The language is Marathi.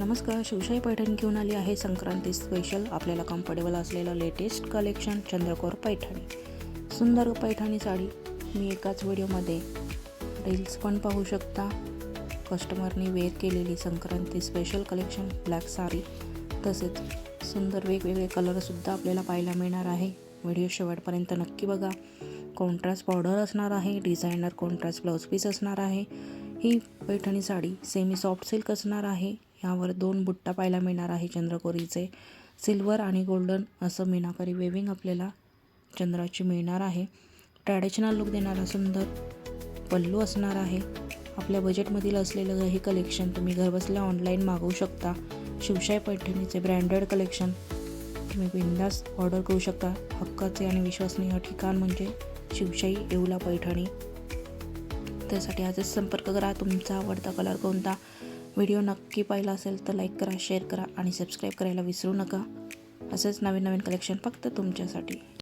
नमस्कार शिवशाही पैठण घेऊन आली आहे संक्रांती स्पेशल आपल्याला कम्फर्टेबल असलेलं लेटेस्ट कलेक्शन चंद्रकोर पैठणी. सुंदर पैठणी साडी. मी एकाच व्हिडिओमध्ये रील्स पण पाहू शकता. कस्टमरनी वेअर केलेली Sankranti special collection black sari. तसेच सुंदर वेगवेगळे कलरसुद्धा आपल्याला पाहायला मिळणार आहे. व्हिडिओ शेवटपर्यंत नक्की बघा. कॉन्ट्रास्ट बॉर्डर असणार आहे. डिझायनर कॉन्ट्रास्ट ब्लाऊज पीस असणार आहे. ही Paithani sari semi soft silk असणार आहे. यावर दोन बुट्टा पाहायला मिळणार आहे चंद्रकोरीचे. सिल्वर आणि गोल्डन असं मीनाकरी वेविंग आपल्याला चंद्राची मिळणार आहे. ट्रॅडिशनल लुक देणारा सुंदर पल्लू असणार आहे. आपल्या बजेटमधील असलेलं हे कलेक्शन तुम्ही घरबसल्या ऑनलाईन मागवू शकता. शिवशाही पैठणीचे ब्रँडेड कलेक्शन तुम्ही बिंदास ऑर्डर करू शकता. हक्काचे आणि विश्वसनीय ठिकाण म्हणजे शिवशाही येऊला पैठणी. त्यासाठी आजच संपर्क करा. तुमचा आवडता कलर कोणता? व्हिडिओ नक्की पाहिला असेल तर लाईक करा शेअर करा आणि सबस्क्राईब करायला विसरू नका. असंच नवीन नवीन कलेक्शन फक्त तुमच्यासाठी.